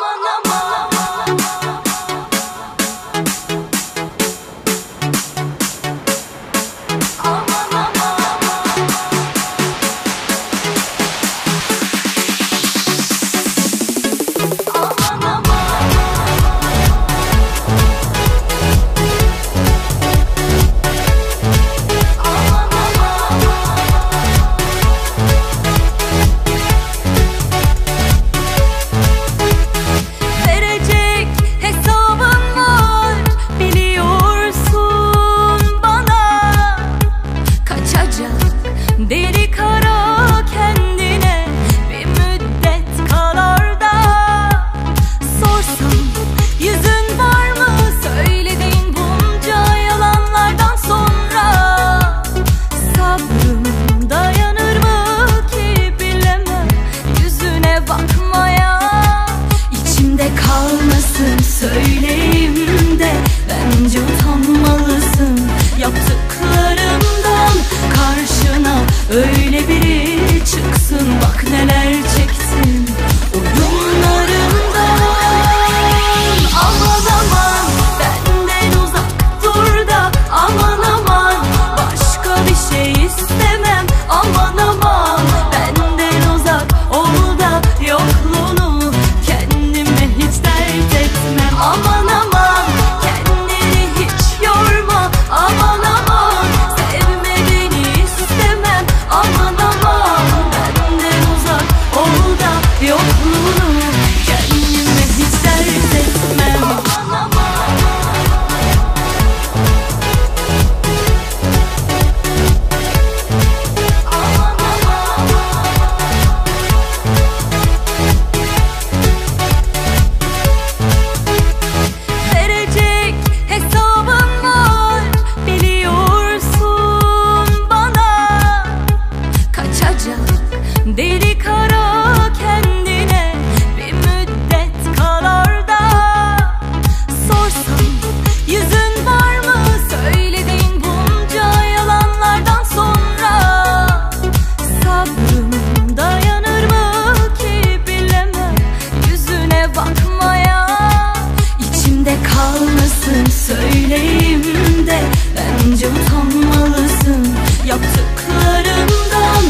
mama, mama. Öyle deli kara kendine bir müddet kalar da sorsam yüzün var mı? Söylediğin bunca yalanlardan sonra sabrım dayanır mı ki bilemem yüzüne bakmaya İçimde kalmasın. Söyleyeyim de Bence utanmalısın. Yaptıklarından